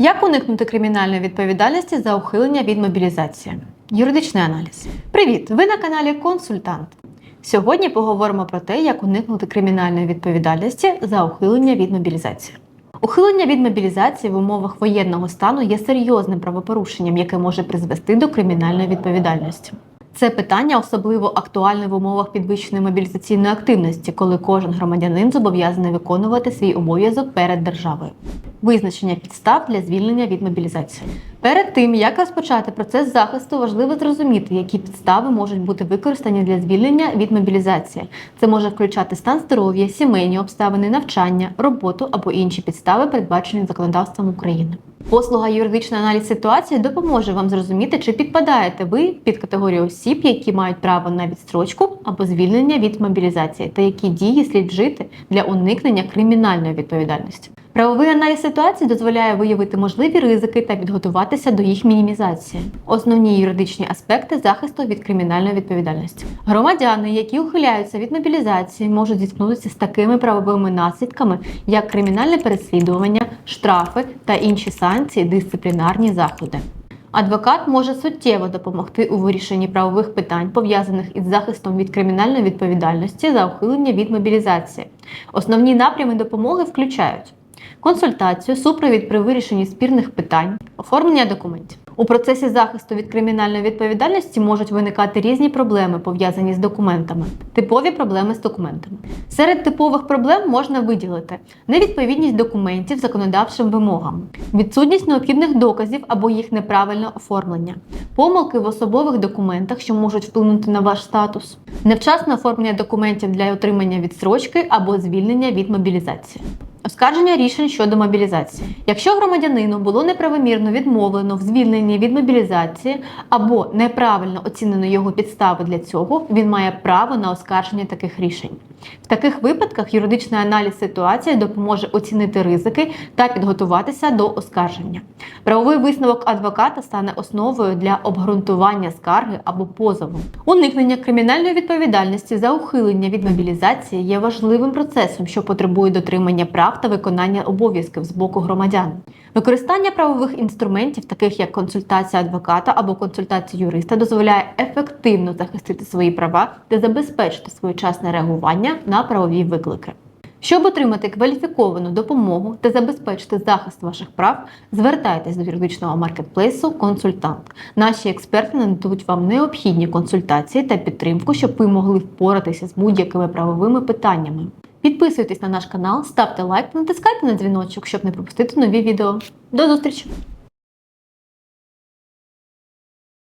Як уникнути кримінальної відповідальності за ухилення від мобілізації? Юридичний аналіз. Привіт! Ви на каналі Консультант. Сьогодні поговоримо про те, як уникнути кримінальної відповідальності за ухилення від мобілізації. Ухилення від мобілізації в умовах воєнного стану є серйозним правопорушенням, яке може призвести до кримінальної відповідальності. Це питання особливо актуальне в умовах підвищеної мобілізаційної активності, коли кожен громадянин зобов'язаний виконувати свій обов'язок перед державою. Визначення підстав для звільнення від мобілізації. Перед тим як розпочати процес захисту, важливо зрозуміти, які підстави можуть бути використані для звільнення від мобілізації. Це може включати стан здоров'я, сімейні обставини, навчання, роботу або інші підстави, передбачені законодавством України. Послуга юридичний аналіз ситуації допоможе вам зрозуміти, чи підпадаєте ви під категорію осіб, які мають право на відстрочку або звільнення від мобілізації, та які дії слід вжити для уникнення кримінальної відповідальності. Правовий аналіз ситуації дозволяє виявити можливі ризики та підготуватися до їх мінімізації. Основні юридичні аспекти захисту від кримінальної відповідальності. Громадяни, які ухиляються від мобілізації, можуть зіткнутися з такими правовими наслідками, як кримінальне переслідування, штрафи та інші санкції, дисциплінарні заходи. Адвокат може суттєво допомогти у вирішенні правових питань, пов'язаних із захистом від кримінальної відповідальності за ухилення від мобілізації. Основні напрями допомоги включають консультацію, супровід при вирішенні спірних питань, оформлення документів. У процесі захисту від кримінальної відповідальності можуть виникати різні проблеми, пов'язані з документами, типові проблеми з документами. Серед типових проблем можна виділити невідповідність документів законодавчим вимогам, відсутність необхідних доказів або їх неправильне оформлення, помилки в особових документах, що можуть вплинути на ваш статус, невчасне оформлення документів для отримання відстрочки або звільнення від мобілізації. Оскарження рішень щодо мобілізації. Якщо громадянину було неправомірно відмовлено в звільненні від мобілізації або неправильно оцінено його підстави для цього, він має право на оскарження таких рішень. В таких випадках юридичний аналіз ситуації допоможе оцінити ризики та підготуватися до оскарження. Правовий висновок адвоката стане основою для обґрунтування скарги або позову. Уникнення кримінальної відповідальності за ухилення від мобілізації є важливим процесом, що потребує дотримання прав та виконання обов'язків з боку громадян. Використання правових інструментів, таких як консультація адвоката або консультація юриста, дозволяє ефективно захистити свої права та забезпечити своєчасне реагування на правові виклики. Щоб отримати кваліфіковану допомогу та забезпечити захист ваших прав, звертайтесь до юридичного маркетплейсу Консультант. Наші експерти нададуть вам необхідні консультації та підтримку, щоб ви могли впоратися з будь-якими правовими питаннями. Підписуйтесь на наш канал, ставте лайк натискайте на дзвіночок, щоб не пропустити нові відео. До зустрічі!